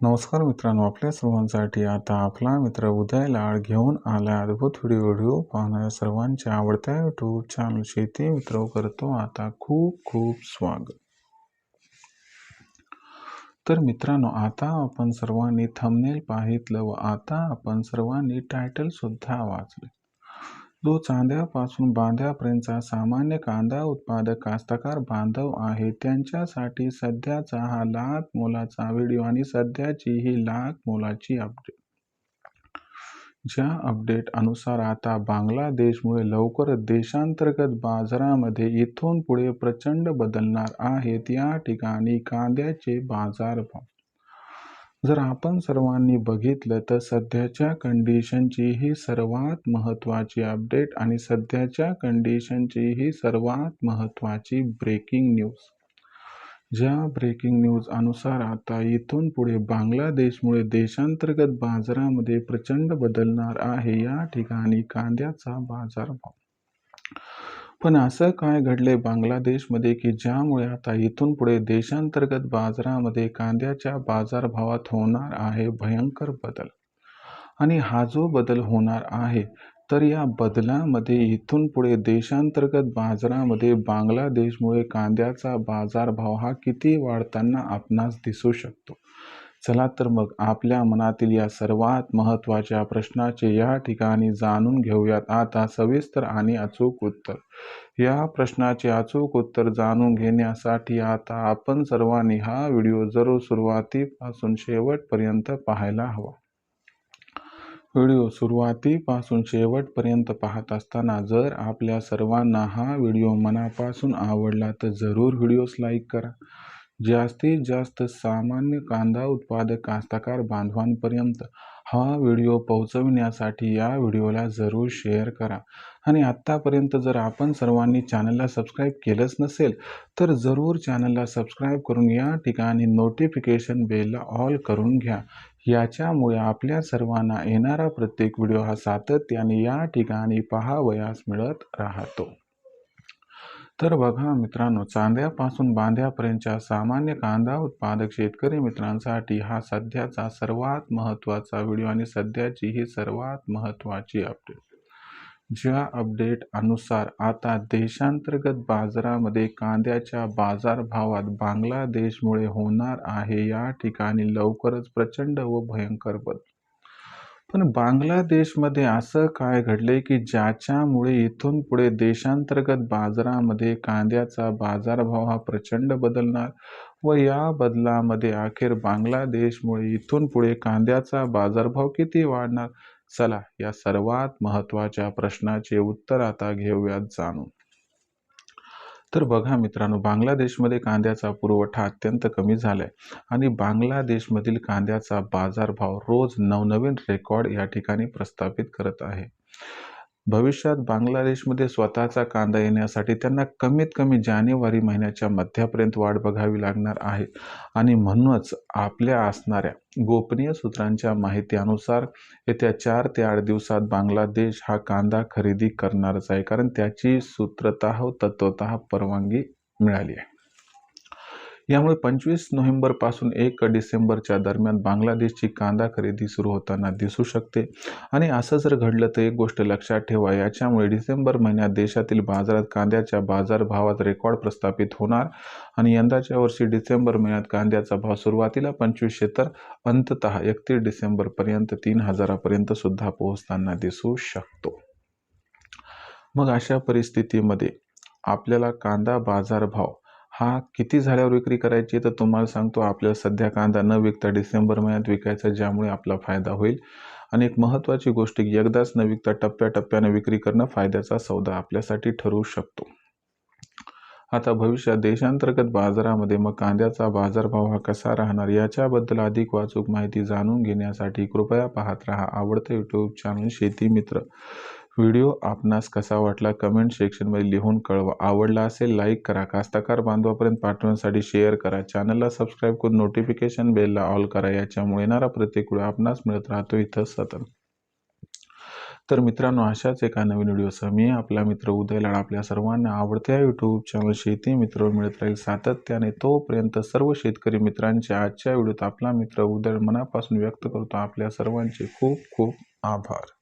नमस्कार मित्रांनो आपल्या सर्वांसाठी आता आपला मित्र उदय लाड घेऊन आला अद्भुत व्हिडिओ व्हिडिओ पाहणाऱ्या सर्वांच्या आवडत्या यूट्यूब चॅनल शेती मित्र करतो आता खूप खूप स्वागत. तर मित्रांनो आता आपण सर्वांनी थंबनेल पाहितलं व आता आपण सर्वांनी टायटल सुद्धा वाचले. जो चांद्यापासून बांध्यापर्यंतचा सामान्य कांदा उत्पादक कास्तकार बांधव आहे. त्यांच्यासाठी सध्याचा हा लाख मोलाचा व्हिडिओ आणि सध्याची ही लाख मोलाची अपडेट ज्या अपडेट अनुसार आता बांगलादेशमुळे लवकरच देशांतर्गत बाजारामध्ये इथून पुढे प्रचंड बदलणार आहेत. या ठिकाणी कांद्याचे बाजारभाव जर आपण सर्वांनी बघितलं तर सध्याच्या कंडिशनची ही सर्वात महत्त्वाची अपडेट आणि सध्याच्या कंडिशनची ही सर्वात महत्त्वाची ब्रेकिंग न्यूज ज्या ब्रेकिंग न्यूज अनुसार आता इथून पुढे बांगलादेशमुळे देशांतर्गत बाजारामध्ये प्रचंड बदलणार आहे या ठिकाणी कांद्याचा बाजारभाव. पण असं काय घडले बांगलादेशमध्ये की ज्यामुळे आता इथून पुढे देशांतर्गत बाजारामध्ये कांद्याच्या बाजारभावात होणार आहे भयंकर बदल? आणि हा जो बदल होणार आहे तर या बदलामध्ये इथून पुढे देशांतर्गत बाजारामध्ये बांगलादेशमुळे कांद्याचा बाजारभाव हा किती वाढताना आपणास दिसू शकतो? चला तर मग आपल्या मनातील या सर्वात महत्त्वाच्या प्रश्नाचे या ठिकाणी जाणून घेऊयात. आता सविस्तर आणि अचूक उत्तर. या प्रश्नाचे अचूक उत्तर जाणून घेण्यासाठी आता आपण सर्वांनी हा व्हिडिओ जरूर सुरुवातीपासून शेवटपर्यंत पाहायला हवा. व्हिडिओ सुरुवातीपासून शेवटपर्यंत पाहत असताना जर आपल्या सर्वांना हा व्हिडिओ मनापासून आवडला तर जरूर व्हिडिओस लाईक करा. जास्तीत जास्त सामान्य कांदा उत्पादक कास्तकार बांधवांपर्यंत हा व्हिडिओ पोहोचविण्यासाठी या व्हिडिओला जरूर शेअर करा. आणि आत्तापर्यंत जर आपण सर्वांनी चॅनलला सबस्क्राईब केलंच नसेल तर जरूर चॅनलला सबस्क्राईब करून या ठिकाणी नोटिफिकेशन बेलला ऑल करून घ्या. याच्यामुळे आपल्या सर्वांना येणारा प्रत्येक व्हिडिओ हा सातत्याने या ठिकाणी पाहावयास मिळत राहतो. तर बघा मित्रांनो चांद्यापासून बांध्यापर्यंतच्या सामान्य कांदा उत्पादक शेतकरी मित्रांसाठी हा सध्याचा सर्वात महत्त्वाचा व्हिडिओ आणि सध्याची ही सर्वात महत्त्वाची अपडेट ज्या अपडेट अनुसार आता देशांतर्गत बाजारामध्ये कांद्याच्या बाजारभावात बांगलादेशमुळे होणार आहे या ठिकाणी लवकरच प्रचंड व भयंकर बदल. पण बांगलादेशमध्ये असं काय घडले की ज्याच्यामुळे इथून पुढे देशांतर्गत बाजारामध्ये कांद्याचा बाजारभाव हा प्रचंड बदलणार व या बदलामध्ये अखेर बांगलादेशमुळे इथून पुढे कांद्याचा बाजारभाव किती वाढणार? चला या सर्वात महत्त्वाच्या प्रश्नाचे उत्तर आता घेऊयात जाणून. तर बघा मित्रांनो बांगलादेशमध्ये कांद्याचा पुरवठा अत्यंत कमी झाला आहे आणि बांगलादेशमधील कांद्याचा बाजारभाव रोज नवनवीन रेकॉर्ड या ठिकाणी प्रस्थापित करत आहे. भविष्यात बांगलादेशमध्ये स्वतःचा कांदा येण्यासाठी त्यांना कमीत कमी जानेवारी महिन्याच्या मध्यापर्यंत वाट बघावी लागणार आहे. आणि म्हणूनच आपल्या असणाऱ्या गोपनीय सूत्रांच्या माहितीनुसार येत्या चार ते आठ दिवसात बांगलादेश हा कांदा खरेदी करणारच आहे. कारण त्याची सूत्रत तत्वत परवानगी मिळाली आहे. यामुळे पंचवीस नोव्हेंबरपासून एक डिसेंबरच्या दरम्यान बांगलादेशची कांदा खरेदी सुरू होताना दिसू शकते. आणि असं जर घडलं तर एक गोष्ट लक्षात ठेवा याच्यामुळे डिसेंबर महिन्यात देशातील बाजारात कांद्याच्या बाजारभावात रेकॉर्ड प्रस्थापित होणार आणि यंदाच्या वर्षी डिसेंबर महिन्यात कांद्याचा भाव सुरुवातीला पंचवीसशे तर अंतत एकतीस डिसेंबरपर्यंत तीन हजारापर्यंत सुद्धा पोहोचताना दिसू शकतो. मग अशा परिस्थितीमध्ये आपल्याला कांदा बाजारभाव हा किती झाल्यावर विक्री करायची तर तुम्हाला सांगतो आपल्याला सध्या कांदा न विकता डिसेंबर महिन्यात विकायचा ज्यामुळे आपला फायदा होईल. आणि एक महत्त्वाची गोष्ट एकदाच न विकता टप्प्याटप्प्यानं विक्री करणं फायद्याचा सौदा आपल्यासाठी ठरवू शकतो. आता भविष्यात देशांतर्गत बाजारामध्ये मग कांद्याचा बाजारभाव हा कसा राहणार याच्याबद्दल अधिक वाचूक माहिती जाणून घेण्यासाठी कृपया पाहत राहा आवडतं यूट्यूब चॅनल शेती मित्र. व्हिडिओ आपणास कसा वाटला कमेंट सेक्शनमध्ये लिहून कळवा. आवडला असेल लाईक करा. कास्तकार बांधवापर्यंत पाठवण्यासाठी शेअर करा. चॅनलला सबस्क्राईब करून नोटिफिकेशन बेलला ऑल करा. याच्यामुळे येणारा प्रत्येक व्हिडिओ आपणास मिळत राहतो इथं सतत. तर मित्रांनो अशाच एका नवीन व्हिडिओसह मी आपला मित्र उदय लाड आपल्या सर्वांना आवडत्या यूट्यूब चॅनल शेती मित्र मिळत राहील सातत्याने. तोपर्यंत सर्व शेतकरी मित्रांच्या आजच्या व्हिडिओत आपला मित्र उदय मनापासून व्यक्त करतो. आपल्या सर्वांचे खूप खूप आभार.